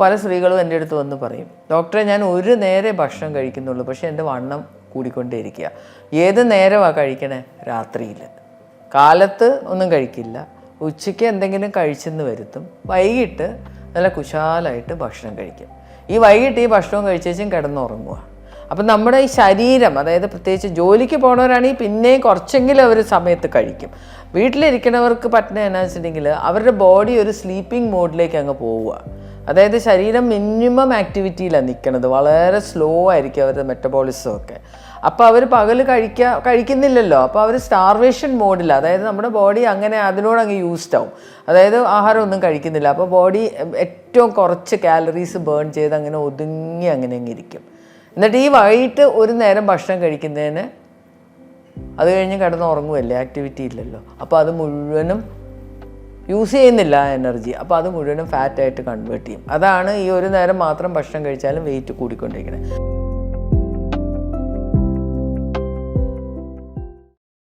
പല സ്ത്രീകളും എന്റെ അടുത്ത് വന്ന് പറയും ഡോക്ടറെ ഞാൻ ഒരു നേരെ ഭക്ഷണം കഴിക്കുന്നുള്ളൂ പക്ഷേ എന്റെ വണ്ണം കൂടിക്കൊണ്ടേയിരിക്കുക. ഏത് നേരമാണ് കഴിക്കണേ? രാത്രിയിൽ കാലത്ത് ഒന്നും കഴിക്കില്ല. ഉച്ചയ്ക്ക് എന്തെങ്കിലും കഴിച്ചെന്ന് വരുത്തും. വൈകിട്ട് നല്ല കുശാലായിട്ട് ഭക്ഷണം കഴിക്കും. ഈ വൈകിട്ട് ഈ ഭക്ഷണവും കഴിച്ചേച്ചും കിടന്നുറങ്ങുക അപ്പം നമ്മുടെ ഈ ശരീരം അതായത് പ്രത്യേകിച്ച് ജോലിക്ക് പോണവരാണെങ്കിൽ പിന്നെയും കുറച്ചെങ്കിലും അവർ സമയത്ത് കഴിക്കും. വീട്ടിലിരിക്കുന്നവർക്ക് പറ്റുന്ന എന്നാ വെച്ചിട്ടുണ്ടെങ്കിൽ അവരുടെ ബോഡി ഒരു സ്ലീപ്പിംഗ് മോഡിലേക്ക് അങ്ങ് പോവുക. അതായത് ശരീരം മിനിമം ആക്ടിവിറ്റിയിലാണ് നിൽക്കുന്നത് വളരെ സ്ലോ ആയിരിക്കും അവരുടെ മെറ്റബോളിസം ഒക്കെ. അപ്പോൾ അവർ പകൽ കഴിക്കുക കഴിക്കുന്നില്ലല്ലോ. അപ്പോൾ അവർ സ്റ്റാർവേഷൻ മോഡില്ല അതായത് നമ്മുടെ ബോഡി അങ്ങനെ അതിനോട് അങ്ങ് യൂസ്ഡ് ആവും. അതായത് ആഹാരം ഒന്നും കഴിക്കുന്നില്ല. അപ്പോൾ ബോഡി ഏറ്റവും കുറച്ച് കാലറീസ് ബേൺ ചെയ്ത് അങ്ങനെ ഒതുങ്ങി അങ്ങനെ അങ്ങ് ഇരിക്കും. എന്നിട്ട് ഈ വൈകിട്ട് ഒരു നേരം ഭക്ഷണം കഴിക്കുന്നതിന് അത് കഴിഞ്ഞ് കിടന്ന് ഉറങ്ങുമല്ലേ ആക്ടിവിറ്റി ഇല്ലല്ലോ. അപ്പോൾ അത് മുഴുവനും യൂസ് ചെയ്യുന്നില്ല എനർജി അപ്പോൾ അത് മുഴുവനും ഫാറ്റായിട്ട് കൺവേർട്ട് ചെയ്യും. അതാണ് ഈ ഒരു നേരം മാത്രം ഭക്ഷണം കഴിച്ചാലും വെയിറ്റ് കൂടിക്കൊണ്ടിരിക്കുന്നത്